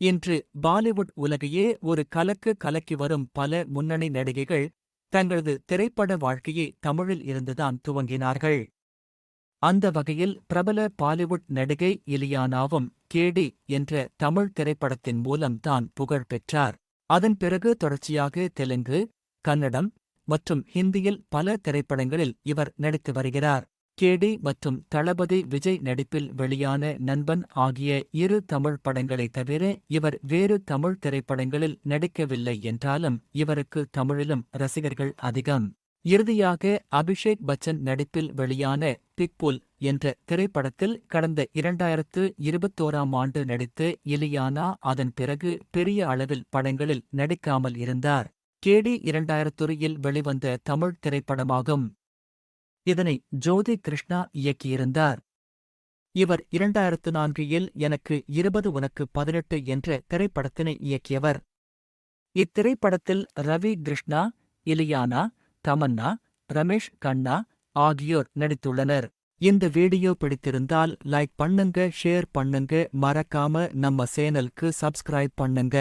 இன்று பாலிவுட் உலகையே ஒரு கலக்கு கலக்கி வரும் பல முன்னணி நடிகைகள் தங்களது திரைப்பட வாழ்க்கையை தமிழில் இருந்துதான் துவங்கினார்கள். அந்த வகையில் பிரபல பாலிவுட் நடிகை இலியானாவும் கேடி என்ற தமிழ் திரைப்படத்தின் மூலம் தான் புகழ் பெற்றார். அதன் பிறகு தொடர்ச்சியாக தெலுங்கு கன்னடம் மற்றும் ஹிந்தியில் பல திரைப்படங்களில் இவர் நடித்து வருகிறார். கேடி மற்றும் தளபதி விஜய் நடிப்பில் வெளியான நண்பன் ஆகிய இரு தமிழ் படங்களை தவிர இவர் வேறு தமிழ் திரைப்படங்களில் நடிக்கவில்லை என்றாலும் இவருக்கு தமிழிலும் ரசிகர்கள் அதிகம். இறுதியாக அபிஷேக் பச்சன் நடிப்பில் வெளியான பிக்புல் என்ற திரைப்படத்தில் கடந்த இரண்டாயிரத்து இருபத்தோராம் ஆண்டு நடித்து இலியானா அதன் பிறகு பெரிய அளவில் படங்களில் நடிக்காமல் இருந்தார். கேடி இரண்டாயிரத்துறையில் வெளிவந்த தமிழ் திரைப்படமாகும். இதனை ஜோதி கிருஷ்ணா இயக்கியிருந்தார். இவர் இரண்டாயிரத்து நான்கில் எனக்கு இருபது உனக்கு பதினெட்டு என்ற திரைப்படத்தினை இயக்கியவர். இத்திரைப்படத்தில் ரவி கிருஷ்ணா இலியானா தமன்னா ரமேஷ் கண்ணா ஆகியோர் நடித்துள்ளனர். இந்த வீடியோ பிடித்திருந்தால் லைக் பண்ணுங்க ஷேர் பண்ணுங்க மறக்காம நம்ம சேனலுக்கு சப்ஸ்கிரைப் பண்ணுங்க.